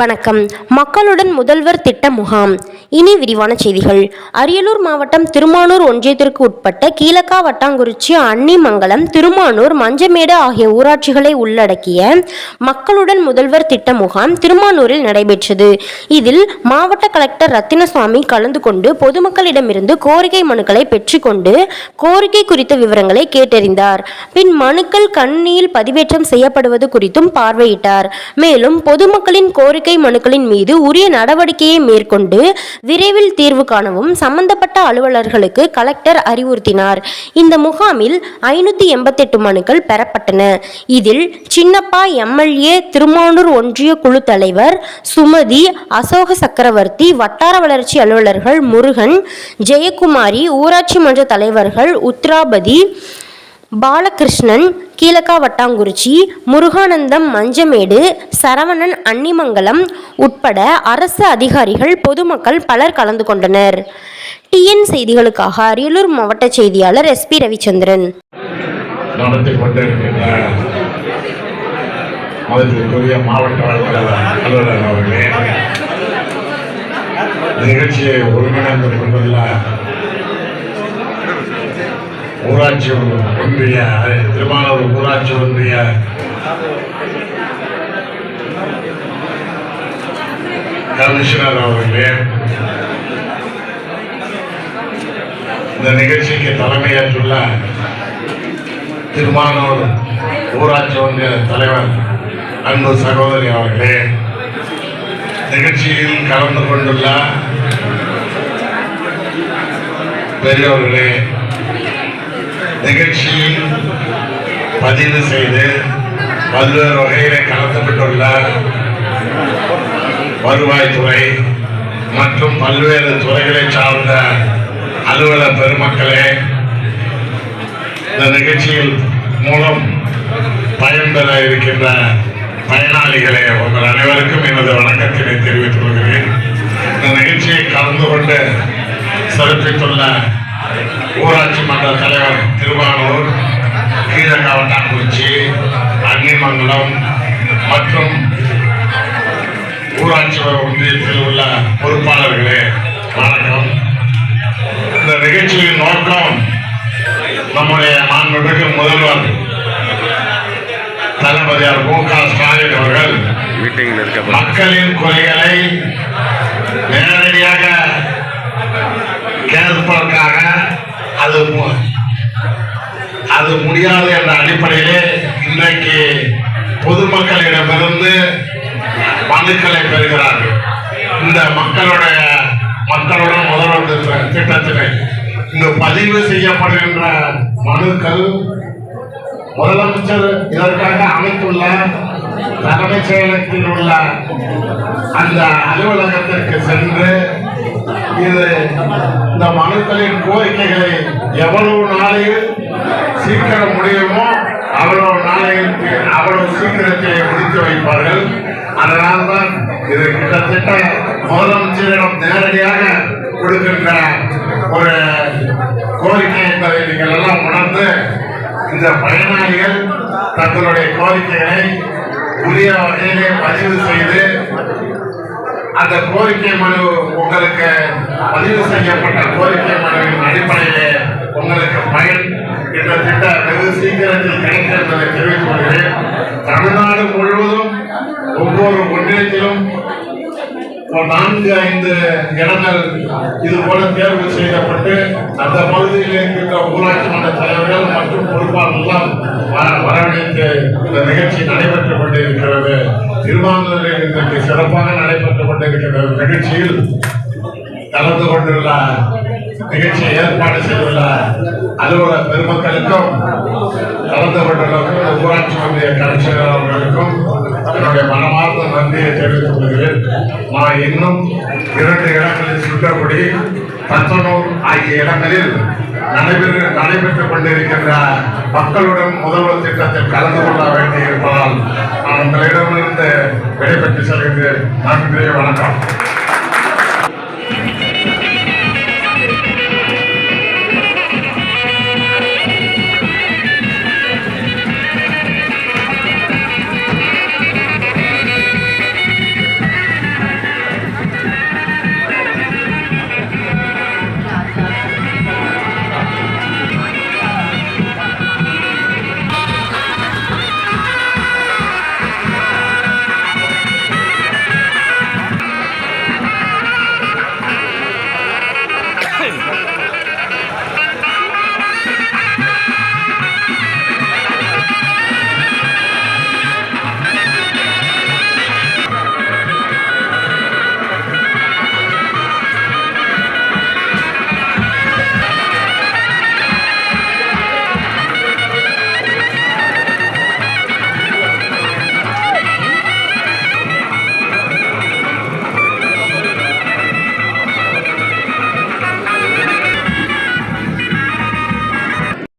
வணக்கம். மக்களுடன் முதல்வர் திட்ட முகாம். இனி விரிவான செய்திகள். அரியலூர் மாவட்டம் திருமானூர் ஒன்றியத்திற்கு உட்பட்ட கீழக்கா வட்டாங்குறிச்சி அன்னிமங்கலம் திருமானூர் மஞ்சமேடு ஆகிய ஊராட்சிகளை உள்ளடக்கிய மக்களுடன் முதல்வர் திட்ட முகாம் திருமானூரில் நடைபெற்றது. இதில் மாவட்ட கலெக்டர் ரத்தினசுவாமி கலந்து கொண்டு பொதுமக்களிடமிருந்து கோரிக்கை மனுக்களை பெற்றுக்கொண்டு கோரிக்கை குறித்த விவரங்களை கேட்டறிந்தார். பின் மனுக்கள் கணினியில் பதிவேற்றம் செய்யப்படுவது குறித்தும் பார்வையிட்டார். மேலும் பொதுமக்களின் கோரிக்கை மனுக்களின் மீது உரிய நடவடிக்கையை மேற்கொண்டு விரைவில் தீர்வு காணவும் சம்பந்தப்பட்ட அலுவலர்களுக்கு கலெக்டர் அறிவுறுத்தினார். இந்த முகாமில் ஐநூற்றி எண்பத்தெட்டு மனுக்கள் பெறப்பட்டன. இதில் சின்னப்பா எம்எல்ஏ திருமானூர் ஒன்றிய குழு தலைவர் சுமதி அசோக சக்கரவர்த்தி வட்டார வளர்ச்சி அலுவலர்கள் முருகன் ஜெயக்குமாரி ஊராட்சி மன்ற தலைவர்கள் உத்ராபதி பாலகிருஷ்ணன் கீழக்கா வட்டாங்குறிச்சி முருகானந்தம் மஞ்சமேடு சரவணன் அன்னிமங்கலம் உட்பட அரசு அதிகாரிகள் பொதுமக்கள் பலர் கலந்து கொண்டனர். டிஎன் செய்திகளுக்காக அரியலூர் மாவட்ட செய்தியாளர் எஸ்பி ரவிச்சந்திரன். மாவட்ட நிகழ்ச்சியை ஒருங்கிணைந்து கொண்டுள்ள ஊராட்சி ஒன்றிய திருமானூர் ஊராட்சி ஒன்றிய கமிஷனர் அவர்களே இந்த நிகழ்ச்சிக்கு தலைமையேற்றுள்ள திருமானூர் ஊராட்சி ஒன்றிய தலைவர் அன்பு சகோதரி அவர்களே நிகழ்ச்சியில் கலந்து கொண்டுள்ள பெரியவர்களே நிகழ்ச்சியில் பதிவு செய்து பல்வேறு வகையிலே கலந்து வருவாய்த்துறை மற்றும் பல்வேறு துறைகளை சார்ந்த அலுவலர் பெருமக்களே இந்த நிகழ்ச்சியில் மூலம் பயன்பெற இருக்கின்ற பயனாளிகளே உங்கள் அனைவருக்கும் எனது வணக்கத்தினை தெரிவித்துக் கொள்கிறேன். இந்த நிகழ்ச்சியை கலந்து கொண்டு சிறப்பித்துள்ள ஊராட்சி மன்ற தலைவர் திருவானூர் கீழக்காவட்டாங்குறிச்சி அன்னிமங்கலம் மற்றும் ஊராட்சி ஒன்றியத்தில் உள்ள பொறுப்பாளர்களே வணக்கம். இந்த நிகழ்ச்சியின் நோக்கம் நம்முடைய மாண்புமிகு முதல்வர் தளபதியார் மு க ஸ்டாலின் அவர்கள் மீட்டிங்ல இருக்க மக்களின் குறைகளை நேரடியாக கேட்பதற்காக அது மு- அது முடியாது என்ற அடிப்படையிலே இன்றைக்கு பொதுமக்களிடமிருந்து மனுக்களை பெறுகிறார்கள். இந்த மக்களுடைய மக்களுடன் முதல்வர் திட்டத்தினை இங்கு பதிவு செய்யப்படுகின்ற மனுக்கள் முதலமைச்சர் இதற்காக அமைத்துள்ள தலைமைச் செயலகத்தில் உள்ள அந்த அலுவலகத்திற்கு சென்று இது இந்த மனுக்களின் கோரிக்கைகளை எவ்வளவு நாளையில் சீக்கிரம் முடியுமோ அவ்வளவு நாளையில் அவ்வளவு சீக்கிரத்தை முடித்து வைப்பார்கள். அதனால்தான் இது கிட்டத்தட்ட முதலமைச்சரிடம் நேரடியாக கொடுக்கின்ற ஒரு கோரிக்கை என்பதை நீங்கள் எல்லாம் உணர்ந்து இந்த பயனாளிகள் தங்களுடைய கோரிக்கைகளை உரிய வகையிலே பதிவு செய்து அந்த கோரிக்கை மனு உங்களுக்கு பதிவு செய்யப்பட்ட கோரிக்கை மனுவின் அடிப்படையிலே உங்களுக்கு பயன் என்ற திட்டம் வெகு சீக்கிரத்தில் கிடைக்கும் என்பதை தெரிவித்துக் கொள்கிறேன். தமிழ்நாடு முழுவதும் ஒவ்வொரு ஒன்றியத்திலும் நான்கு ஐந்து இடங்கள் இது போல தேர்வு செய்யப்பட்டு அந்த பகுதியில் இருக்கின்ற ஊராட்சி மன்ற தலைவர்கள் மற்றும் பொறுப்பாளர்கள் வரவழைத்து இந்த நிகழ்ச்சி நடைபெற்றுக் கொண்டிருக்கிறது. திருவாங்கூரில் இன்றைக்கு சிறப்பாக நடைபெற்றுக் கொண்டிருக்கிற நிகழ்ச்சியில் கலந்து கொண்டுள்ள நிகழ்ச்சியை ஏற்பாடு செய்துள்ள அலுவலக பெருமக்களுக்கும் கலந்து கொண்டுள்ள ஊராட்சி ஒன்றிய கமிஷனர் அவர்களுக்கும் என்னுடைய மனமார்ந்த நன்றியை தெரிவித்துக் கொள்கிறேன். நான் இன்னும் இரண்டு இடங்களில் சுற்றக்கூடிய பத்தனூர் ஆகிய இடங்களில் நடைபெற்று நடைபெற்றுக் கொண்டிருக்கின்ற மக்களுடன் முதல்வர் திட்டத்தில் கலந்து கொள்ள வேண்டியிருப்பதால் நான் உங்களிடமிருந்து விடைபெற்று செல்கின்றேன். நன்றி வணக்கம்.